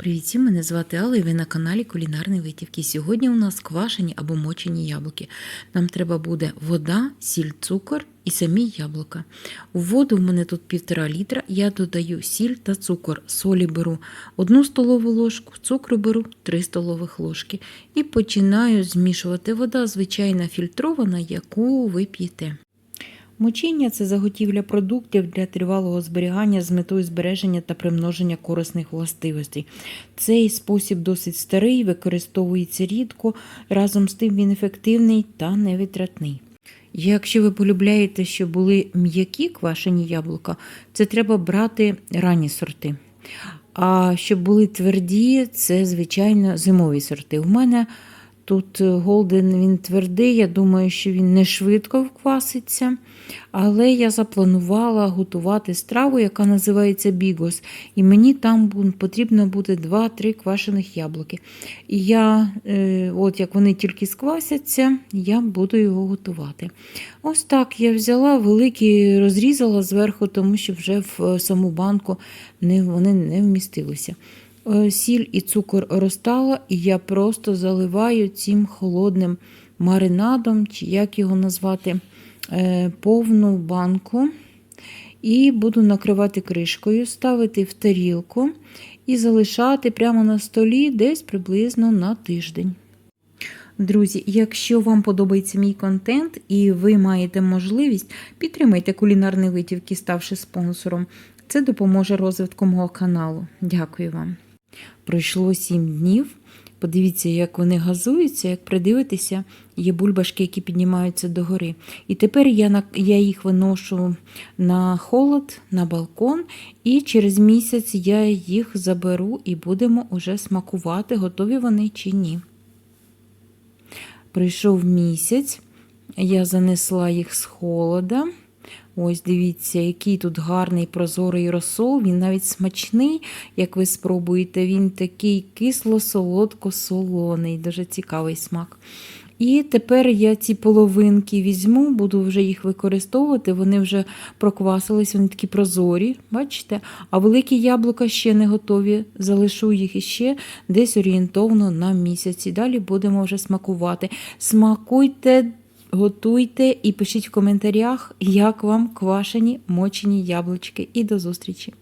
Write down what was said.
Привіт, мене звати Алла і ви на каналі Кулінарні Витівки. Сьогодні у нас квашені або мочені яблуки. Нам треба буде вода, сіль, цукор і самі яблука. У воду в мене тут півтора літра. Я додаю сіль та цукор. Солі беру 1 столову ложку, цукру беру 3 столових ложки. І починаю змішувати вода, звичайна фільтрована, яку ви п'єте. Мочіння це заготівля продуктів для тривалого зберігання з метою збереження та примноження корисних властивостей. Цей спосіб досить старий, використовується рідко, разом з тим він ефективний та невитратний. Якщо ви полюбляєте, щоб були м'які квашені яблука, це треба брати ранні сорти. А щоб були тверді, це, звичайно, зимові сорти. У мене Тут голден він твердий, я думаю, що він не швидко вкваситься. Але я запланувала готувати страву, яка називається бігос. І мені там потрібно буде 2-3 квашених яблуки. І я, е, от як вони тільки сквасяться, я буду його готувати. Ось так я взяла великі, розрізала зверху, тому що вже в саму банку вони не вмістилися. Е, сіль і цукор розтала, і я просто заливаю цим холодним маринадом, чи як його назвати, е, повну банку. І буду накривати кришкою, ставити в тарілку і залишати прямо на столі десь приблизно на тиждень. Друзі, якщо вам подобається мій контент і ви маєте можливість, підтримайте кулінарні витівки, ставши спонсором. Це допоможе розвитку мого каналу. Дякую вам. Пройшло 7 днів. Подивіться, як вони газуються, як придивитися, є бульбашки, які піднімаються догори. І тепер я я їх виношу на холод, на балкон, і через місяць я їх заберу і будемо уже смакувати, готові вони чи ні. Прийшов місяць, я занесла їх з холода. Ось дивіться, який тут гарний прозорий розсол. Він навіть смачний, як ви спробуєте. Він такий кисло-солодко-солоний, дуже цікавий смак. І тепер я ці половинки візьму, буду вже їх використовувати. Вони вже проквасились, вони такі прозорі, бачите? А великі яблука ще не готові. Залишу їх іще десь орієнтовно на місяць. Далі будемо вже смакувати. Смакуйте. Готуйте і пишіть в коментарях, як вам квашені мочені яблучки. І до зустрічі!